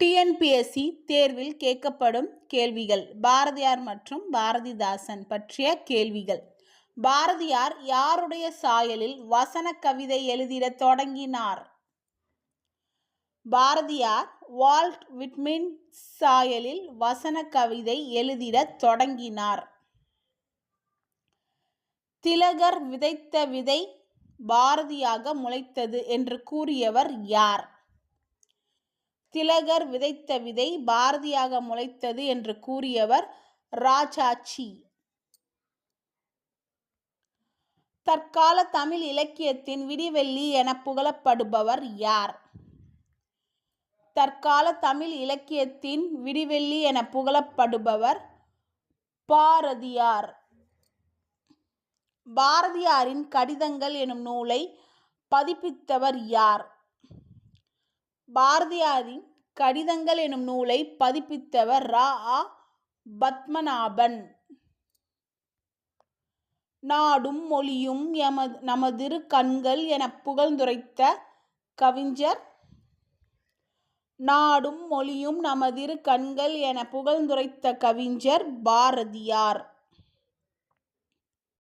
TNPSC தேர்வில் கேட்கப்படும் கேள்விகள். பாரதியார் மற்றும் பாரதிதாசன் பற்றிய கேள்விகள். பாரதியார் யாருடைய சாயலில் வசன கவிதை எழுதிடத் தொடங்கினார்? பாரதியார் வால்ட் விட்மின் சாயலில் வசன கவிதை எழுதிடத் தொடங்கினார். திலகர் விதைத்த விதை பாரதியாக முளைத்தது என்று கூறியவர் யார்? திலகர் விதைத்த விதை பாரதியாக முளைத்தது என்று கூறியவர் ராஜாச்சி தற்கால தமிழ் இலக்கியத்தின் விடிவெள்ளி என புகழப்படுபவர் யார்? தற்கால தமிழ் இலக்கியத்தின் விடிவெள்ளி என புகழப்படுபவர் பாரதியார். பாரதியாரின் கடிதங்கள் எனும் நூலை பதிப்பித்தவர் யார்? பாரதியாரின் கடிதங்கள் எனும் நூலை பதிப்பித்தவர் ரா. ஆ. பத்மநாபன். நாடும் மொழியும் எமது நமதிரு கண்கள் என புகழ்ந்துரைத்த கவிஞர். நாடும் மொழியும் நமதிரு கண்கள் என புகழ்ந்துரைத்த கவிஞர் பாரதியார்.